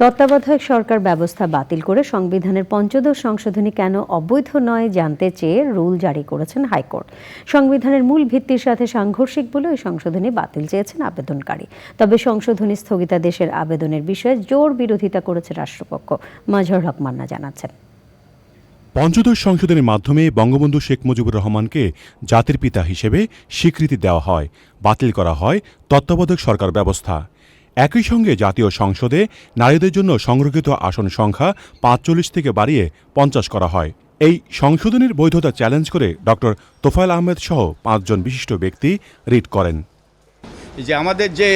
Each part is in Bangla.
তত্ত্বাবধায়ক সরকার ব্যবস্থা বাতিল করে সংবিধানের পঞ্চদশ সংশোধনী কেন অবৈধ নয় জানতে চেয়ে রুল জারি করেছেন হাইকোর্ট। সংবিধানের মূল ভিত্তির সাথে সাংঘর্ষিক বলে ওই সংশোধনী বাতিল চেয়েছেন আবেদনকারী। তবে সংশোধনী স্থগিতাদেশের আবেদনের বিষয়ে জোর বিরোধিতা করেছে রাষ্ট্রপক্ষ, মাজহর হক মান্না জানাচ্ছেন। পঞ্চদশ সংশোধনের মাধ্যমে বঙ্গবন্ধু শেখ মুজিবুর রহমানকে জাতির পিতা হিসেবে স্বীকৃতি দেওয়া হয়, বাতিল করা হয় তত্ত্বাবধায়ক সরকার ব্যবস্থা। একই সঙ্গে জাতীয় সংসদে নারীদের জন্য সংরক্ষিত আসন সংখ্যা পাঁচচল্লিশ থেকে বাড়িয়ে পঞ্চাশ করা হয়। এই সংশোধনের বৈধতা চ্যালেঞ্জ করে ড. তোফায়েল আহমেদ সহ পাঁচজন বিশিষ্ট ব্যক্তি রিট করেন। যে আমাদের যে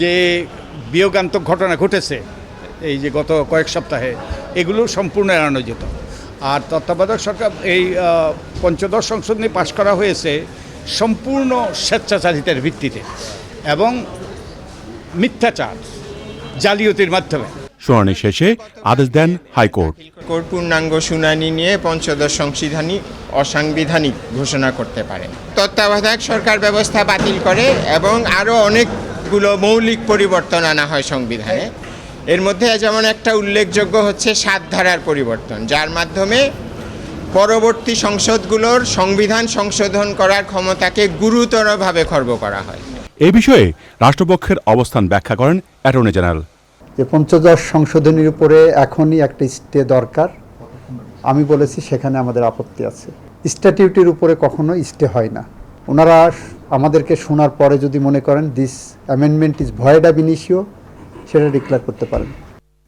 যে বিয়োগান্তক ঘটনা ঘটেছে, এই যে গত কয়েক সপ্তাহে, এগুলো সম্পূর্ণ এড়ানো যেত আর তত্ত্বাবধায়ক সরকার এই পঞ্চদশ সংশোধনী পাশ করা হয়েছে সম্পূর্ণ স্বেচ্ছাচারিতার ভিত্তিতে। এবং মিথ্যাচার জালিয়াতির মাধ্যমে। শুনানি শেষে আদেশ দেন হাইকোর্ট। কোর্ট পূর্ণাঙ্গ শুনানি নিয়ে পঞ্চদশ সংশোধনী অসাংবিধানিক ঘোষণা করতে পারে। তত্ত্বাবধায়ক সরকার ব্যবস্থা বাতিল করে এবং আরও অনেকগুলো মৌলিক পরিবর্তন আনা হয় সংবিধানে। এর মধ্যে যেমন একটা উল্লেখযোগ্য হচ্ছে সাত ধারার পরিবর্তন যার মাধ্যমে পরবর্তী সংসদগুলোর সংবিধান সংশোধন করার ক্ষমতাকে গুরুতরভাবে খর্ব করা হয়। এ বিষয়ে রাষ্ট্রপক্ষের অবস্থান ব্যাখ্যা করেন অ্যাটর্নি জেনারেল। যে পঞ্চদশ সংশোধনীর উপরে এখনই একটা স্টে দরকার। আমি বলেছি সেখানে আমাদের আপত্তি আছে। স্ট্যাটিউটির উপরে কখনো স্টে হয় না। ওনারা আমাদেরকে শোনার পরে যদি মনে করেন this amendment is void ab initio সেটা ডিক্লেয়ার করতে পারেন।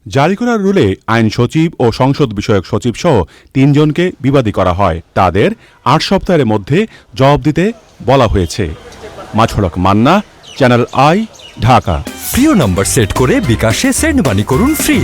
জারি করার রুলে আইন সচিব ও সংসদ বিষয়ক সচিব সহ তিনজনকে বিবাদী করা হয়। তাদের আট সপ্তাহের মধ্যে জবাব দিতে বলা হয়েছে। মাছড়ক মান্না চ্যানেল আই ঢাকা। প্রিয় নম্বর সেট করে বিকাশে সেন্ড মানি করুন ফ্রি।